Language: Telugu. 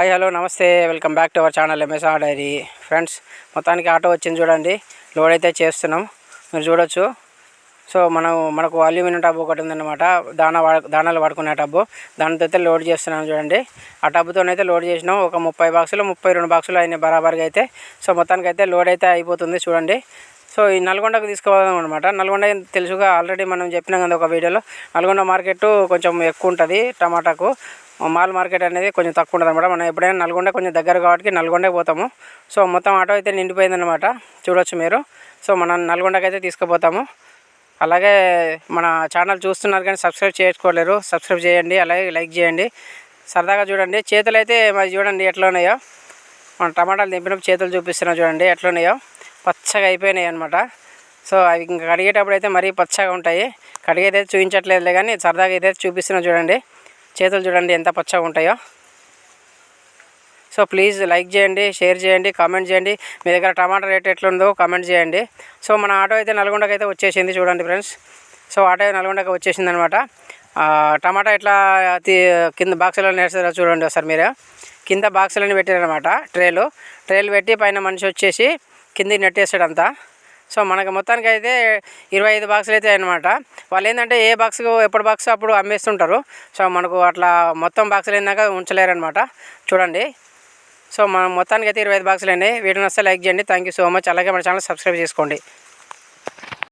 హాయ్ హలో నమస్తే. Welcome back to our channel MS Diary friends మొత్తానికి ఆటో వచ్చింది చూడండి. లోడ్ అయితే చేస్తున్నాం. మీరు చూడొచ్చు. సో మనం మనకు అల్యూమినియం టబ్ ఒకటి ఉందన్నమాట. దానా వాడ దానాలు వాడుకునే టబ్బు. దానితో అయితే లోడ్ చేస్తున్నాం చూడండి. ఆ టబ్బుతోనైతే లోడ్ చేసినాం. ఒక ముప్పై బాక్సులు ముప్పై రెండు బాక్సులు అయినాయి బరాబర్గా అయితే. సో మొత్తానికి అయితే లోడ్ అయితే అయిపోతుంది చూడండి. సో ఈ నల్గొండకు తీసుకోవాలి అనమాట నల్గొండ తెలుసుగా ఆల్రెడీ మనం చెప్పినాం కదా ఒక వీడియోలో. నల్గొండ మార్కెట్ కొంచెం ఎక్కువ ఉంటుంది టమాటాకు. మాల్ మార్కెట్ అనేది కొంచెం తక్కువ ఉంటుంది అనమాట. మనం ఎప్పుడైనా నల్గొండ కొంచెం దగ్గర కాబట్టి నల్గొండకి పోతాము. సో మొత్తం ఆటో అయితే నిండిపోయిందనమాట చూడొచ్చు మీరు. సో మనం నల్గొండకి అయితే తీసుకుపోతాము. అలాగే మన ఛానల్ చూస్తున్నారు కానీ సబ్స్క్రైబ్ చేసుకోలేరు. సబ్స్క్రైబ్ చేయండి అలాగే లైక్ చేయండి. సరదాగా చూడండి. చేతులు అయితే మరి చూడండి ఎట్లున్నాయో ఉన్నాయో. మనం టమాటాలు దింపినప్పుడు చేతులు చూపిస్తున్నాం చూడండి ఎట్లున్నాయో పచ్చగా అయిపోయినాయి అనమాట సో అవి ఇంకా కడిగేటప్పుడు అయితే మరీ పచ్చగా ఉంటాయి. కడిగేదైతే చూపించట్లేదులే కానీ సరదాగా అయితే చూపిస్తున్నాం చూడండి. చేతులు చూడండి ఎంత పచ్చగా ఉంటాయో. సో ప్లీజ్ లైక్ చేయండి షేర్ చేయండి కామెంట్ చేయండి. మీ దగ్గర టమాటా రేట్ ఎట్లుందో కామెంట్ చేయండి. సో మన ఆటో అయితే నల్గొండకి అయితే వచ్చేసింది చూడండి ఫ్రెండ్స్. సో ఆటో నల్గొండకి వచ్చేసింది అనమాట టమాటా ఎట్లా కింద బాక్సులో నేర్చారో చూడండి ఒకసారి మీరు. కింద బాక్సులని పెట్టారనమాట ట్రేలు. ట్రేలు పెట్టి పైన మనిషి వచ్చేసి కిందికి నెట్టేస్తాడంతా. సో మనకి మొత్తానికి అయితే ఇరవై ఐదు బాక్సులు అయితే అనమాట వాళ్ళు ఏంటంటే ఏ బాక్స్ ఎప్పుడు బాక్స్ అప్పుడు అమ్మేస్తుంటారు. సో మనకు అట్లా మొత్తం బాక్సులు అయినాక ఉంచలేరనమాట చూడండి. సో మనం మొత్తానికి అయితే ఇరవై ఐదు బాక్సులు అండి వీడియో వస్తే లైక్ చేయండి. థ్యాంక్ యూ సో మచ్ అలాగే మన ఛానల్ సబ్స్క్రైబ్ చేసుకోండి.